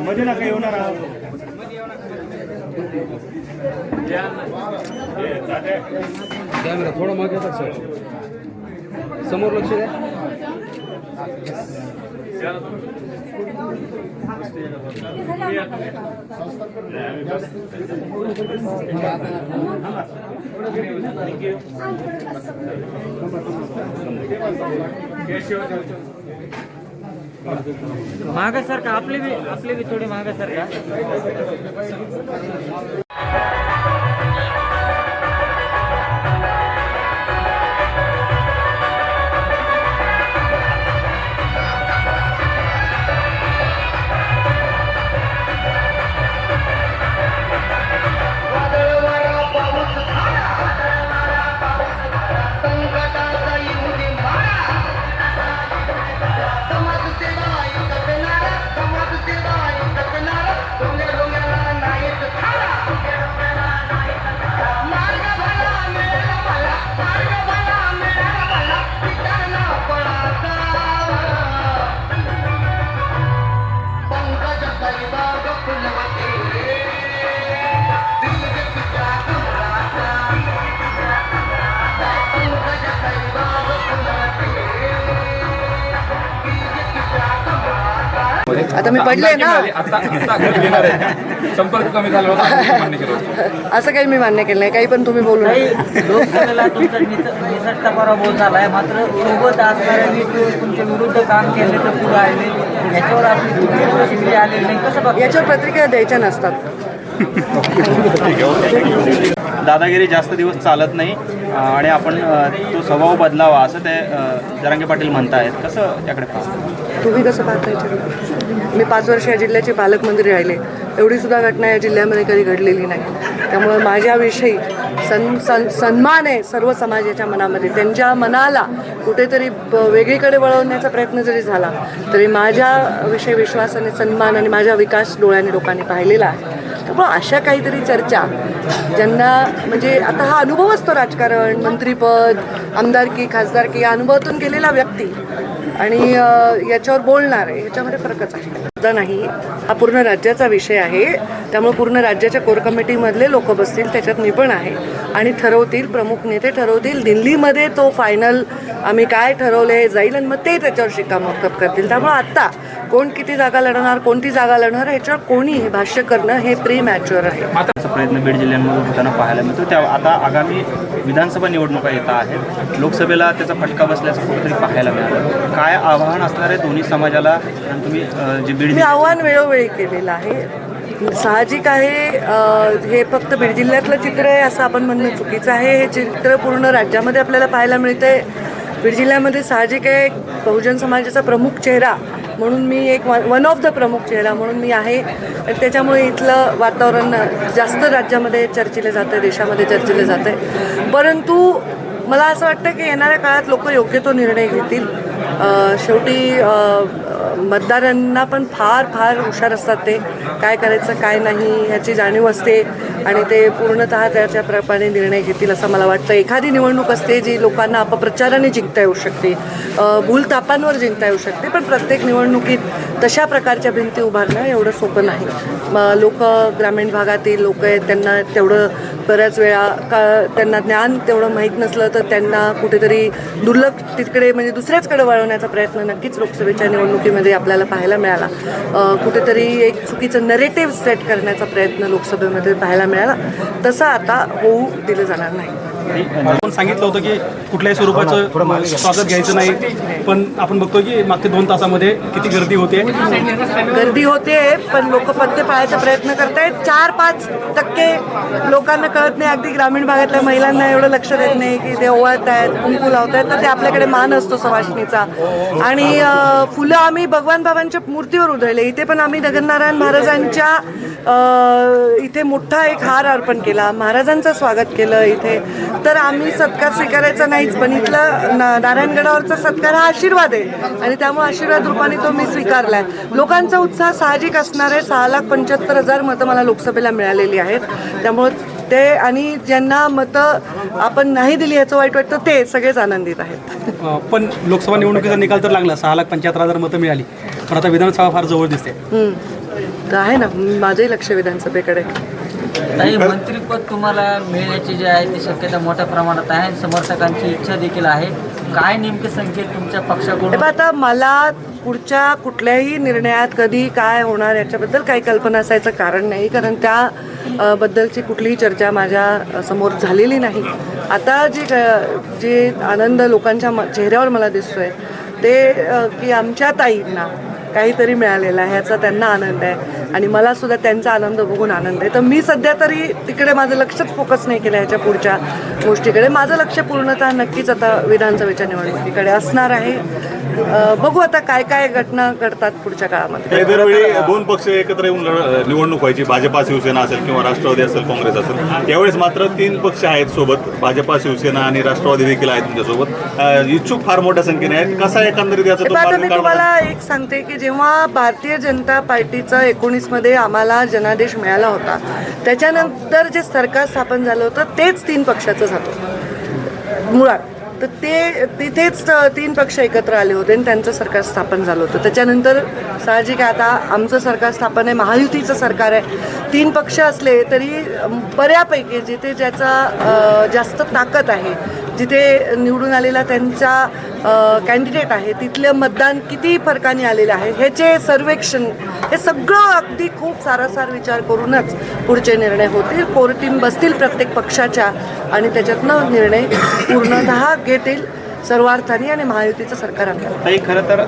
मध्ये ना काही होणार कॅमेरा थोडं मागे येतात सर समोर लक्ष द्या केशव मागासारखा आपले बी आपले बी थोडे मागासारखा. कमळाचा आता मी पडले ना. आता आता घरी येणार आहे. संपर्क कमी झाला होता असं मान्य केलं होतं. असं काही मी मान्य केलं नाही काही पण तुम्ही बोलू काही नका. लोकसभेला तुमचा निस- निसटता पराभव झालाय मात्र सोबत असणाऱ्यांनी तु- तुमच्या विरुद्ध काम केले तर पुढे आले याच्यावर आपली आलेली नाही. कसं बघ याच्यावर प्रतिक्रिया द्यायच्या नसतात. दादागिरी जास्त दिवस चालत नाही. आणि आपण तो स्वभाव बदलावा असं ते जरांगे पाटील म्हणतायत. कसं त्याकडे तुम्ही कसं पाहताय मी पाच वर्ष या जिल्ह्याचे पालकमंत्री राहिले. एवढी सुद्धा घटना या जिल्ह्यामध्ये कधी घडलेली नाही. त्यामुळे माझ्याविषयी सन सन सन्मान आहे सर्व समाजाच्या मनामध्ये. त्यांच्या मनाला कुठेतरी वेगळीकडे वळवण्याचा प्रयत्न जरी झाला तरी माझ्याविषयी विश्वास आणि सन्मान आणि माझा विकास डोळ्याने लोकांनी पाहिलेला आहे. त्यामुळं अशा काहीतरी चर्चा ज्यांना म्हणजे आता हा अनुभव असतो राजकारण मंत्रीपद आमदारकी खासदारकी या अनुभवातून गेलेला व्यक्ती आणि याच्यावर बोलणार आहे याच्यामध्ये फरकच आहे. सुद्धा नाही. हा पूर्ण राज्याचा विषय आहे. त्यामुळे पूर्ण राज्याच्या कोर कमिटीमधले लोक बसतील त्याच्यात मी पण आहे. आणि ठरवतील प्रमुख नेते ठरवतील. दिल्लीमध्ये तो फायनल आम्ही काय ठरवले जाईल आणि मग ते त्याच्यावर शिक्कामोर्तब करतील. त्यामुळे आत्ता कोण किती जागा लढणार कोणती जागा लढणार ह्याच्यावर कोणी हे भाष्य करणं हे प्री मॅच्युअर आहे प्रयत्न बीड जिल्ह्यांमधून होताना पाहायला मिळतो. त्या आता आगामी विधानसभा निवडणुका येत आहेत. लोकसभेला त्याचा फटका बसल्याचं कुठेतरी पाहायला मिळालं. काय आव्हान असणार आहे दोन्ही समाजाला? आणि तुम्ही जे बीड मी आव्हान वेळोवेळी केलेलं आहे. साहजिक आहे हे फक्त बीड जिल्ह्यातलं चित्र आहे असं आपण म्हणणं चुकीचं आहे. हे चित्र पूर्ण राज्यामध्ये आपल्याला पाहायला मिळतंय. बीड जिल्ह्यामध्ये साहजिक आहे बहुजन समाजाचा प्रमुख चेहरा म्हणून मी एक वन ऑफ द प्रमुख चेहरा म्हणून मी आहे. त्याच्यामुळे इथलं वातावरण जास्त राज्यामध्ये चर्चिलं जातं आहे देशामध्ये चर्चिलं जातं आहे परंतु मला असं वाटतं की येणाऱ्या काळात लोक योग्य तो निर्णय घेतील. शेवटी मतदारांना पण फार फार हुशार असतात ते. काय करायचं काय नाही ह्याची जाणीव असते आणि ते पूर्णतः त्याच्याप्रमाणे निर्णय घेतील असं मला वाटतं. एखादी निवडणूक असते जी लोकांना अपप्रचाराने जिंकता येऊ शकते भूलतापांवर जिंकता येऊ शकते पण प्रत्येक निवडणुकीत तशा प्रकारच्या भिंती उभारणं एवढं सोपं नाही. लोक ग्रामीण भागातील लोक आहेत त्यांना तेवढं बऱ्याच वेळा का त्यांना ज्ञान तेवढं माहीत नसलं तर त्यांना कुठेतरी दुर्लक्ष तिकडे म्हणजे दुसऱ्याचकडे वळवण्याचा प्रयत्न नक्कीच लोकसभेच्या निवडणुकीमध्ये आपल्याला पाहायला मिळाला. कुठेतरी एक चुकीचं नरेटिव्ह सेट करण्याचा प्रयत्न लोकसभेमध्ये पाहायला मिळाला. तसं आता होऊ दिलं जाणार नाही. आपण सांगितलं होतं की कुठल्याही स्वरूपाचं स्वागत घ्यायचं नाही पण आपण बघतो की मागच्या दोन तासामध्ये किती गर्दी होते. गर्दी होते पण लोक पत्ते पाळायचा प्रयत्न करतायत. चार पाच टक्के लोकांना कळत नाही अगदी ग्रामीण भागातल्या महिलांना एवढं लक्ष देत नाही की ते ओवाळत आहेत कुंकू लावत आहेत तर ते आपल्याकडे मान असतो सवासणीचा आणि फुलं आम्ही भगवान बाबांच्या मूर्तीवर उधळले. इथे पण आम्ही जगन्नारायण महाराजांच्या अं, इथे मोठा एक हार अर्पण केला. महाराजांचं स्वागत केलं इथे. तर आम्ही सत्कार स्वीकारायचा नाहीच पण इथला ना नारायणगडावरचा सत्कार हा आशीर्वाद आहे. आणि त्यामुळे आशीर्वाद रूपाने तो मी स्वीकारलाय. लोकांचा उत्साह साहजिक असणार आहे. सहा लाख पंच्याहत्तर हजार मतं मला लोकसभेला मिळालेली आहेत. त्यामुळे ते आणि ज्यांना मतं आपण नाही दिली याचं वाईट वाटतं ते सगळेच आनंदित आहेत. पण लोकसभा निवडणुकीचा निकाल तर लागला. सहा लाख पंच्याहत्तर हजार मतं मिळाली. पण आता विधानसभा फार जवळ दिसते. आहे ना माझंही लक्ष विधानसभेकडे. काही मंत्रीपद तुम्हाला मिळण्याची जी आहे ती शक्यता मोठ्या प्रमाणात आहे समर्थकांची इच्छा देखील आहे. काय नेमके संकेत तुमच्या पक्षाकडून? आता मला पुढच्या कुठल्याही निर्णयात कधी काय होणार याच्याबद्दल काही कल्पना असायचं कारण नाही कारण त्या बद्दलची कुठलीही चर्चा माझ्यासमोर झालेली नाही. आता जी क- जे आनंद लोकांच्या म- चेहऱ्यावर मला दिसतोय ते की आमच्या ताईंना काहीतरी मिळालेलं आहे ह्याचा त्यांना आनंद आहे. आणि मला सुद्धा त्यांचा आनंद बघून आनंद आहे. तर मी सध्या तरी तिकडे माझं लक्षच फोकस नाही केलं ह्याच्या पुढच्या गोष्टीकडे. माझं लक्ष पूर्णतः नक्कीच आता विधानसभेच्या निवडणुकीकडे असणार आहे. बघू आता काय काय घटना घडतात पुढच्या काळामध्ये. दरवेळी दोन पक्ष एकत्र येऊन निवडणूक व्हायची. भाजपा शिवसेना असेल किंवा राष्ट्रवादी असेल काँग्रेस असेल. यावेळेस मात्र तीन पक्ष आहेत सोबत. भाजपा शिवसेना आणि राष्ट्रवादी देखील आहेत तुमच्यासोबत इच्छुक फार मोठ्या संख्येने आहेत. कसा एकंदरीत याचा? तुम्हाला एक सांगते की जेव्हा भारतीय जनता पार्टीचा एकोणीसमध्ये आम्हाला जनादेश मिळाला होता. त्याच्यानंतर जे सरकार स्थापन झालं होतं तेच तीन पक्षाचं झालं. मुळात. तर ते तिथेच तीन पक्ष एकत्र आले होते आणि त्यांचं सरकार स्थापन झालं होतं. त्याच्यानंतर साहजिक आहे आता आमचं सरकार स्थापन आहे महायुतीचं सरकार आहे. तीन पक्ष असले तरी बऱ्यापैकी जिथे ज्याचा जास्त ताकद आहे जिथे निवडून आलेला त्यांचा कॅन्डिडेट आहे तिथलं मतदान किती फरकाने आलेलं आहे ह्याचे सर्वेक्षण हे सगळं अगदी खूप सारासार विचार करूनच पुढचे निर्णय होतील. कोर टीम बसतील प्रत्येक पक्षाच्या आणि त्याच्यातनं निर्णय पूर्णतः घेतील सर्वार्थाने आणि महायुतीचं सरकार आणलं खरं तर